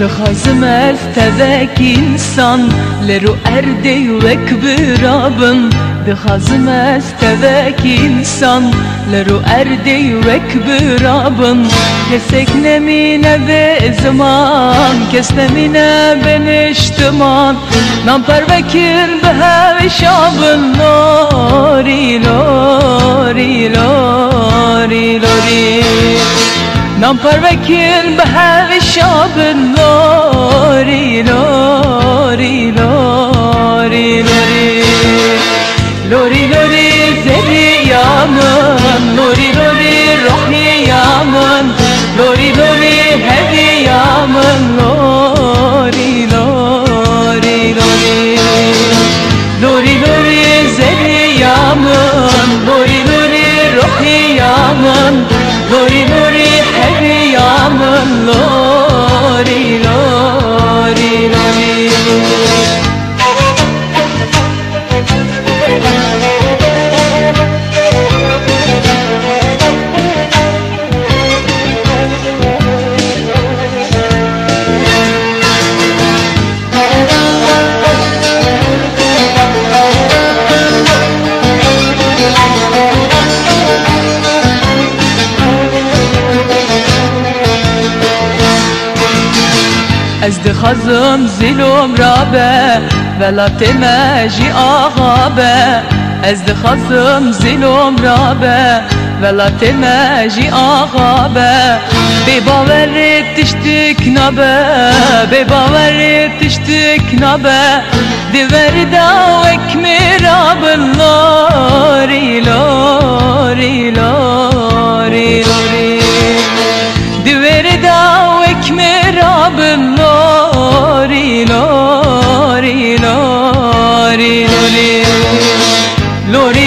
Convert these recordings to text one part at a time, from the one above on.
دخازم از تذک انسان لرو ارده وک برابم دخازم از تذک انسان لرو ارده وک برابم کسک نمینه به زمان کس نمینه به نشتمان نام پر وکر به هوی شابن لوری لوری لوری لوری نام پر وکر به هوی شابن لوری از دخزم زلوم رابه ولا تماجي آغابه از دخزم زلوم رابه ولا تماجي آغابه بباور تشتك نبه بباور تشتك نبه دور داوك مراب اللوري لوري Lord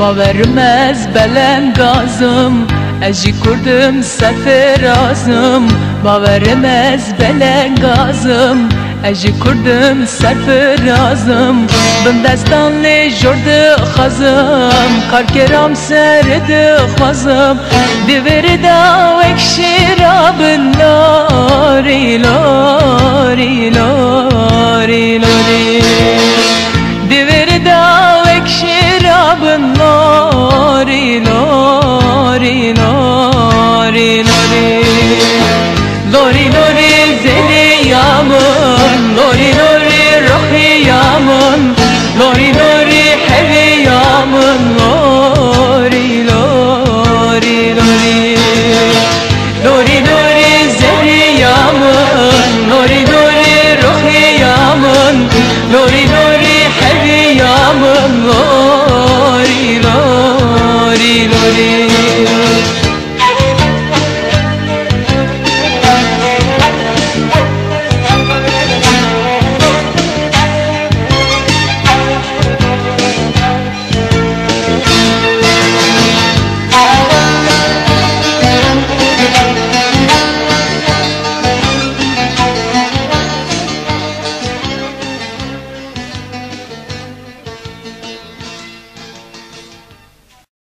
Bavermez belem gazım. Eji kurdum sefer azım. Bavermez belem gazım. Eji kurdum sefer azım. Bin destan le jordu xazım Karkeram seredi xazım Diveri da vekşira bin lori lori lori lori No, no.